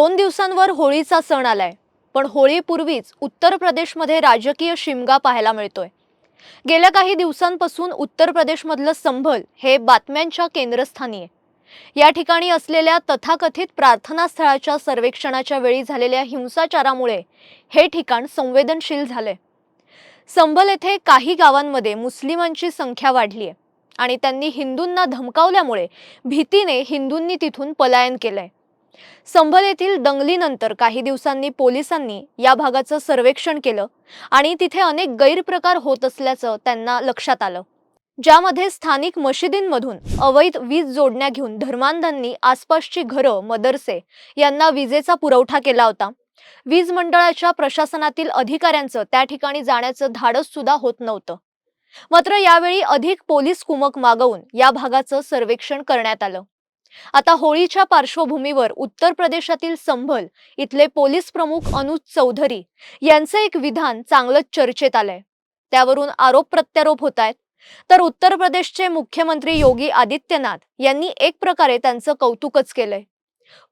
दोन दिवसांवर होळीचा सण आलाय पण होळीपूर्वीच उत्तर प्रदेशमध्ये राजकीय शिमगा पाहायला मिळतोय. गेल्या काही दिवसांपासून उत्तर प्रदेशमधलं संभल हे बातम्यांच्या केंद्रस्थानी आहे. या ठिकाणी असलेल्या तथाकथित प्रार्थनास्थळाच्या सर्वेक्षणाच्या वेळी झालेल्या हिंसाचारामुळे हे ठिकाण संवेदनशील झालंय. संभल येथे काही गावांमध्ये मुस्लिमांची संख्या वाढली आहे आणि त्यांनी हिंदूंना धमकावल्यामुळे भीतीने हिंदूंनी तिथून पलायन केलंय. संभल येथील दंगलीनंतर काही दिवसांनी पोलिसांनी या भागाचं सर्वेक्षण केलं आणि तिथे अनेक गैरप्रकार होत असल्याचं त्यांना लक्षात आलं. ज्यामध्ये स्थानिक मशिदींमधून अवैध वीज जोडण्या घेऊन धर्मांधांनी आसपासची घरं मदरसे यांना विजेचा पुरवठा केला होता. वीज मंडळाच्या प्रशासनातील अधिकाऱ्यांचं त्या ठिकाणी जाण्याचं धाडस सुद्धा होत नव्हतं. मात्र यावेळी अधिक पोलीस कुमक मागवून या भागाचं सर्वेक्षण करण्यात आलं. आता होळीच्या पार्श्वभूमीवर उत्तर प्रदेशातील संभल इथले पोलीस प्रमुख अनुज चौधरी यांचं एक विधान चांगलंच चर्चेत आलंय. त्यावरून आरोप प्रत्यारोप होत आहेत तर उत्तर प्रदेशचे मुख्यमंत्री योगी आदित्यनाथ यांनी एक प्रकारे त्यांचं कौतुकच केलंय.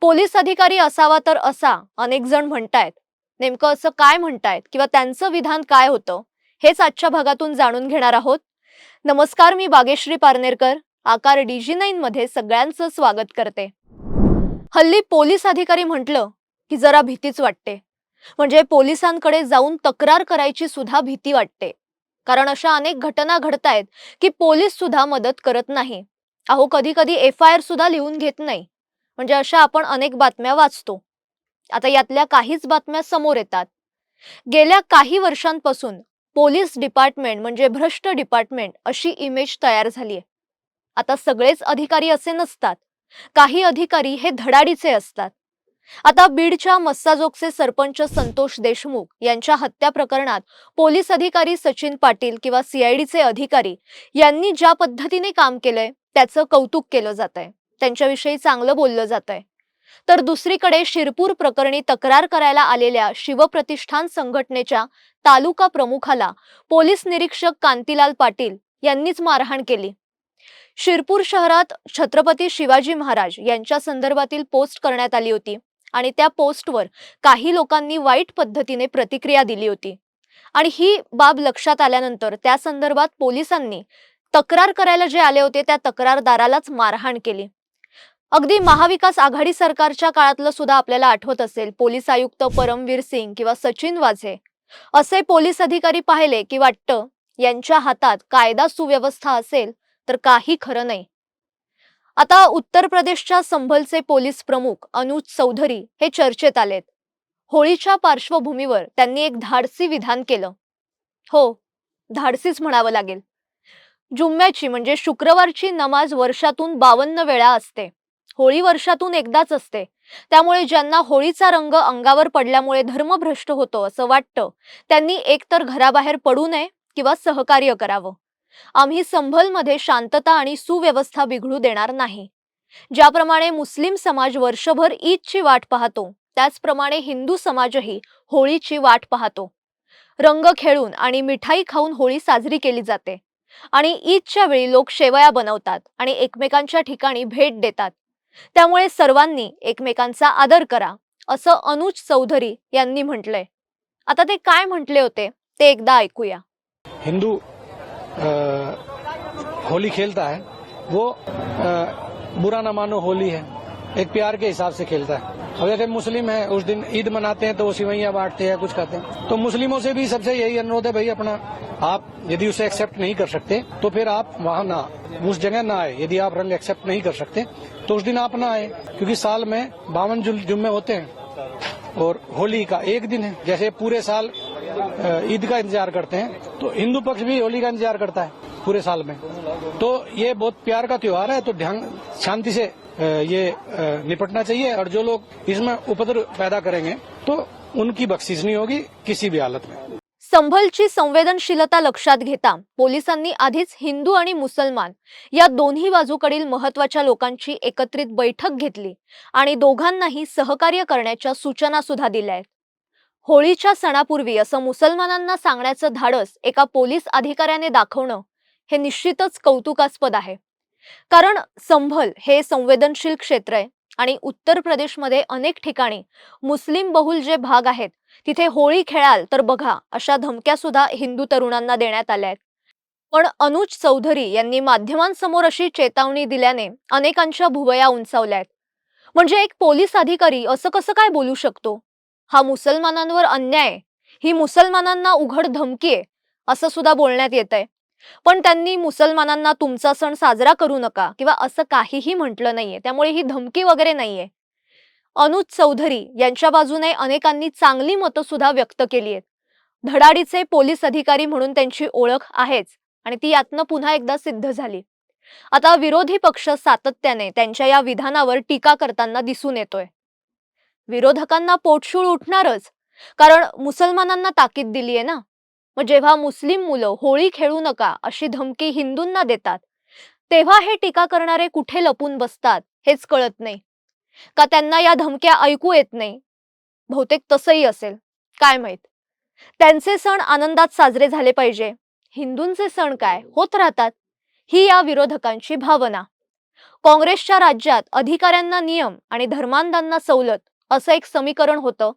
पोलीस अधिकारी असावा तर असा अनेक जण म्हणतायत. नेमकं असं काय म्हणतायत किंवा त्यांचं विधान काय होतं हेच आजच्या भागातून जाणून घेणार आहोत. नमस्कार मी बागेश्री पारनेरकर. आकार डीजी नाईन मध्ये सगळ्यांचं स्वागत करते. हल्ली पोलीस अधिकारी म्हटलं की जरा भीतीच वाटते. म्हणजे पोलिसांकडे जाऊन तक्रार करायची सुद्धा भीती वाटते. कारण अशा अनेक घटना घडतायत की पोलीस सुद्धा मदत करत नाही. अहो कधी कधी एफ आय आर सुद्धा लिहून घेत नाही. म्हणजे अशा आपण अनेक बातम्या वाचतो. आता यातल्या काहीच बातम्या समोर येतात. गेल्या काही वर्षांपासून पोलीस डिपार्टमेंट म्हणजे भ्रष्ट डिपार्टमेंट अशी इमेज तयार झाली आहे आता सगळेच अधिकारी असे नसतात. काही अधिकारी हे धडाडीचे असतात. आता बीडच्या मस्साजोगचे सरपंच संतोष देशमुख यांच्या हत्या प्रकरणात पोलीस अधिकारी सचिन पाटील किंवा सीआयडीचे अधिकारी यांनी ज्या पद्धतीने काम केलंय त्याचं कौतुक केलं जात आहे त्यांच्याविषयी चांगलं बोललं जात आहे तर दुसरीकडे शिरपूर प्रकरणी तक्रार करायला आलेल्या शिवप्रतिष्ठान संघटनेच्या तालुका प्रमुखाला पोलीस निरीक्षक कांतीलाल पाटील यांनीच मारहाण केली. शिरपूर शहरात छत्रपती शिवाजी महाराज यांच्या संदर्भातील पोस्ट करण्यात आली होती आणि त्या पोस्टवर काही लोकांनी वाईट पद्धतीने प्रतिक्रिया दिली होती. आणि ही बाब लक्षात आल्यानंतर त्या संदर्भात पोलिसांनी तक्रार करायला जे आले होते त्या तक्रारदारालाच मारहाण केली. अगदी महाविकास आघाडी सरकारच्या काळातलं सुद्धा आपल्याला आठवत असेल पोलीस आयुक्त परमवीर सिंग किंवा सचिन वाझे. असे पोलीस अधिकारी पाहिले की वाटतं यांच्या हातात कायदा सुव्यवस्था असेल तर काही खरं नाही. आता उत्तर प्रदेशच्या संभलचे पोलीस प्रमुख अनुज चौधरी हे चर्चेत आलेत. होळीच्या पार्श्वभूमीवर त्यांनी एक धाडसी विधान केलं. हो धाडसीच म्हणावं लागेल. जुम्म्याची म्हणजे शुक्रवारची नमाज वर्षातून बावन्न वेळा असते. होळी वर्षातून एकदाच असते. त्यामुळे ज्यांना होळीचा रंग अंगावर पडल्यामुळे धर्मभ्रष्ट होतो असं वाटतं त्यांनी एकतर घराबाहेर पडू नये किंवा सहकार्य करावं. आम्ही संभलमध्ये शांतता आणि सुव्यवस्था बिघडू देणार नाही. ज्याप्रमाणे मुस्लिम समाज वर्षभर ईदची वाट पाहतो त्याचप्रमाणे हिंदू समाजही होळीची वाट पाहतो. रंग खेळून आणि मिठाई खाऊन होळी साजरी केली जाते. आणि ईदच्या वेळी लोक शेवया बनवतात आणि एकमेकांच्या ठिकाणी भेट देतात. त्यामुळे सर्वांनी एकमेकांचा आदर करा असं अनुज चौधरी यांनी म्हटलंय. आता ते काय म्हटले होते ते एकदा ऐकूया. हिंदू होली खेलता है। वो बुरा ना मानो होली है। एक प्यार के हिसाब से खेलता है। अब जैसे मुस्लिम है, उस दिन ईद मनाते हैं तो वो सिवैयां बांटते हैं, कुछ करते हैं। तो मुस्लिमों से भी सबसे यही अनुरोध है, भाई अपना आप यदि उसे एक्सेप्ट नहीं कर सकते तो फिर आप वहाँ ना, उस जगह ना आए। यदि आप रंग एक्सेप्ट नहीं कर सकते तो उस दिन आप ना आए, क्योंकि साल में बावन जुम्मे होते हैं और होली का एक दिन है। जैसे पूरे साल ईद का इंतजार करते हैं? तो हिंदू पक्ष भी होली का इंतजार करता है पूरे साल में। तो ये बहुत प्यार का त्योहार है तो ध्यान शांति से ये निपटना चाहिए और जो लोग इसमें उपद्रव पैदा करेंगे तो उनकी बख्शीश नहीं होगी किसी भी हालत में। संभलची संवेदनशीलता लक्षात घेता पोलिसांनी आधीच हिंदू आणि मुसलमान या दोन्ही बाजूकडील महत्त्वाच्या लोकांची एकत्रित बैठक घेतली आणि दोघांनाही सहकार्य करण्याच्या सूचना सुद्धा दिल्या आहेत. होळीच्या सणापूर्वी असं मुसलमानांना सांगण्याचं धाडस एका पोलीस अधिकाऱ्याने दाखवणं हे निश्चितच कौतुकास्पद आहे. कारण संभल हे संवेदनशील क्षेत्र आहे आणि उत्तर प्रदेशमध्ये अनेक ठिकाणी मुस्लिम बहुल जे भाग आहेत तिथे होळी खेळाल तर बघा अशा धमक्या सुद्धा हिंदू तरुणांना देण्यात आल्या आहेत. पण अनुज चौधरी यांनी माध्यमांसमोर अशी चेतावणी दिल्याने अनेकांच्या भुवया उंचावल्या आहेत. म्हणजे एक पोलीस अधिकारी असं कसं काय बोलू शकतो? हा मुसलमानांवर अन्याय आहे. ही मुसलमानांना उघड धमकी आहे असं सुद्धा बोलण्यात येत आहे पण त्यांनी मुसलमानांना तुमचा सण साजरा करू नका किंवा असं काहीही म्हटलं नाहीये त्यामुळे ही धमकी वगैरे नाहीये. अनुज चौधरी यांच्या बाजूने अनेकांनी चांगली मतं सुद्धा व्यक्त केली आहेत. धडाडीचे पोलीस अधिकारी म्हणून त्यांची ओळख आहेच आणि ती यातनं पुन्हा एकदा सिद्ध झाली. आता विरोधी पक्ष सातत्याने त्यांच्या या विधानावर टीका करताना दिसून येतोय. विरोधकांना पोटशूळ उठणारच. कारण मुसलमानांना ताकीद दिली आहे ना. मग जेव्हा मुस्लिम मुलं होळी खेळू नका अशी धमकी हिंदूंना देतात तेव्हा हे टीका करणारे कुठे लपून बसतात हेच कळत नाही. का त्यांना या धमक्या ऐकू येत नाही? बहुतेक तसंही असेल. काय माहीत? त्यांचे सण आनंदात साजरे झाले पाहिजे. हिंदूंचे सण काय? होत राहतात. ही या विरोधकांची भावना. काँग्रेसच्या राज्यात अधिकाऱ्यांना नियम आणि धर्मांधांना सवलत असं एक समीकरण होतं.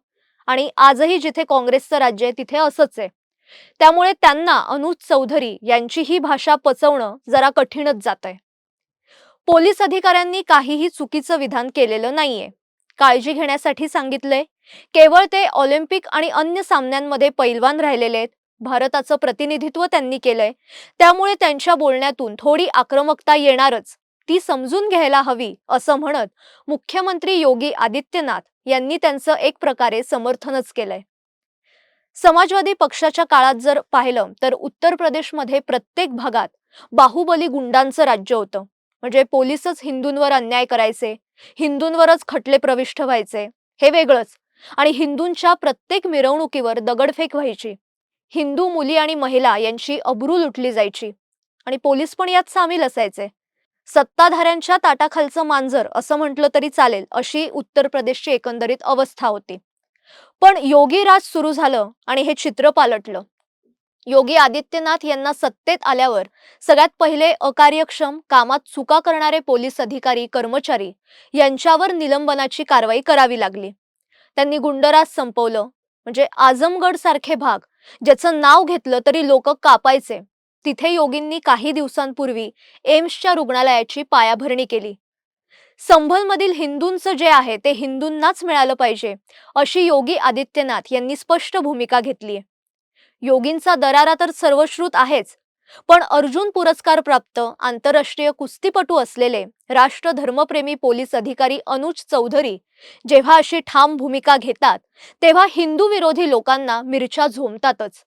आणि आजही जिथे काँग्रेसचं राज्य आहे तिथे असंच आहे. त्यामुळे त्यांना अनुज चौधरी यांची ही भाषा पचवणं जरा कठीणच जात आहे पोलीस अधिकाऱ्यांनी काहीही चुकीचं विधान केलेलं नाहीये. काळजी घेण्यासाठी सांगितलंय. केवळ ते ऑलिम्पिक आणि अन्य सामन्यांमध्ये पैलवान राहिलेले आहेत. भारताचं प्रतिनिधित्व त्यांनी केलंय. त्यामुळे त्यांच्या बोलण्यातून थोडी आक्रमकता येणारच. ती समजून घ्यायला हवी असं म्हणत मुख्यमंत्री योगी आदित्यनाथ यांनी त्यांचं एक प्रकारे समर्थनच केलंय. समाजवादी पक्षाच्या काळात जर पाहिलं तर उत्तर प्रदेशमध्ये प्रत्येक भागात बाहुबली गुंडांचं राज्य होतं. म्हणजे पोलीसच हिंदूंवर अन्याय करायचे हिंदूंवरच खटले प्रविष्ट व्हायचे हे वेगळंच. आणि हिंदूंच्या प्रत्येक मिरवणुकीवर दगडफेक व्हायची. हिंदू मुली आणि महिला यांची अब्रू लुटली जायची. आणि पोलीस पण यात सामील असायचे. सत्ताधाऱ्यांच्या ताटाखालचं मांजर असं म्हटलं तरी चालेल अशी उत्तर प्रदेशची एकंदरीत अवस्था होती. पण योगी राज सुरू झालं आणि हे चित्र पालटलं. योगी आदित्यनाथ यांना सत्तेत आल्यावर सगळ्यात पहिले अकार्यक्षम कामात चुका करणारे पोलीस अधिकारी कर्मचारी यांच्यावर निलंबनाची कारवाई करावी लागली. त्यांनी गुंडराज संपवलं. म्हणजे आजमगड सारखे भाग ज्याचं नाव घेतलं तरी लोक कापायचे. तिथे योगींनी काही दिवसांपूर्वी एम्सच्या रुग्णालयाची पायाभरणी केली. संभलमधील हिंदूंचं जे आहे ते हिंदूंनाच मिळालं पाहिजे अशी योगी आदित्यनाथ यांनी स्पष्ट भूमिका घेतली योगींचा दरारा तर सर्वश्रुत आहेच पण अर्जुन पुरस्कार प्राप्त आंतरराष्ट्रीय कुस्तीपटू असलेले राष्ट्र धर्मप्रेमी पोलीस अधिकारी अनुज चौधरी जेव्हा अशी ठाम भूमिका घेतात तेव्हा हिंदू विरोधी लोकांना मिरच्या झोमतातच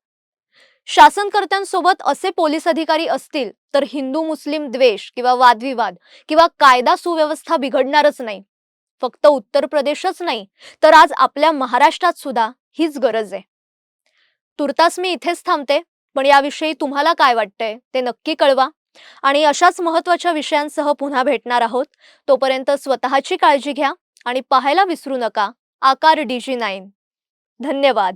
शासनकर्त्यांसोबत असे पोलीस अधिकारी असतील तर हिंदू मुस्लिम द्वेष किंवा वादविवाद किंवा कायदा सुव्यवस्था बिघडणारच नाही. फक्त उत्तर प्रदेशच नाही तर आज आपल्या महाराष्ट्रात सुद्धा हीच गरज आहे. तुर्तास मी इथेच थांबते पण याविषयी तुम्हाला काय वाटतंय ते नक्की कळवा. आणि अशाच महत्त्वाच्या विषयांसह पुन्हा भेटणार आहोत. तोपर्यंत स्वतःची काळजी घ्या आणि पाहायला विसरू नका. आकार डीजी नाईन. धन्यवाद.